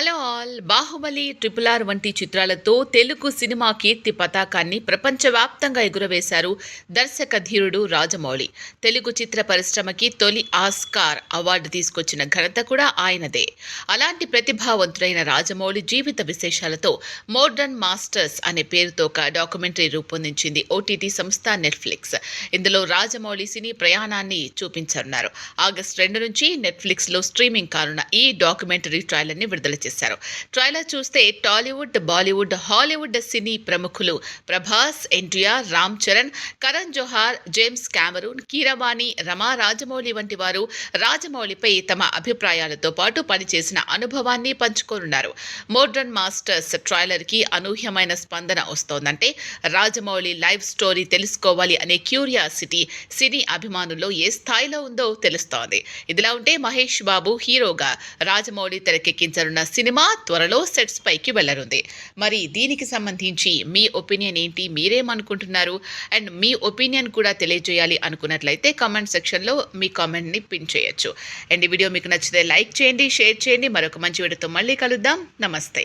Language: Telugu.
Hello all Baahubali triple R వంటి చిత్రాలతో తెలుగు సినిమా కీర్తి పతాకాన్ని ప్రపంచవ్యాప్తంగా ఎగురవేశారు దర్శక ధీరుడు రాజమౌళి. తెలుగు చిత్ర పరిశ్రమకి తొలి ఆస్కార్ అవార్డు తీసుకొచ్చిన ఘనత కూడా ఆయనదే. అలాంటి ప్రతిభావంతుడైన రాజమౌళి జీవిత విశేషాలతో మోడర్న్ మాస్టర్స్ అనే పేరుతో ఒక డాక్యుమెంటరీ రూపొందించింది ఓటీటీ సంస్థ నెట్ఫ్లిక్స్. ఇందులో రాజమౌళి సినీ ప్రయాణాన్ని చూపించనున్నారు. ఆగస్టు రెండు నుంచి నెట్ఫ్లిక్స్లో స్ట్రీమింగ్ కానున్న ఈ డాక్యుమెంటరీ ట్రయల్ని విడుదల చేశారు. ట్రైలర్ చూస్తే టాలీవుడ్ బాలీవుడ్ హాలీవుడ్ సినీ ప్రముఖులు ప్రభాస్ ఎన్టీఆర్ రామ్ చరణ్ కరణ్ జోహార్ జేమ్స్ క్యామరూన్ కీరవాణి రమా రాజమౌళి వంటి వారు రాజమౌళిపై తమ అభిప్రాయాలతో పాటు పనిచేసిన అనుభవాన్ని పంచుకోనున్నారు. మోడ్రన్ మాస్టర్స్ ట్రైలర్కి అనూహ్యమైన స్పందన వస్తోందంటే రాజమౌళి లైవ్ స్టోరీ తెలుసుకోవాలి అనే క్యూరియాసిటీ సినీ అభిమానుల్లో ఏ స్థాయిలో ఉందో తెలుస్తోంది. ఇదిలా ఉంటే మహేష్ బాబు హీరోగా రాజమౌళి తెరకెక్కించనున్న సినిమా త్వరలో సెట్స్ పైకి వెళ్ళనుంది. మరి దీనికి సంబంధించి మీ ఒపీనియన్ ఏంటి? మీరేమనుకుంటున్నారు? అండ్ మీ ఒపీనియన్ కూడా తెలియజేయాలి అనుకున్నట్లయితే కామెంట్ సెక్షన్లో మీ కామెంట్ని పిన్ చేయొచ్చు. అండ్ ఈ వీడియో మీకు నచ్చితే లైక్ చేయండి షేర్ చేయండి. మరొక మంచి వీడియోతో మళ్ళీ కలుద్దాం. నమస్తే.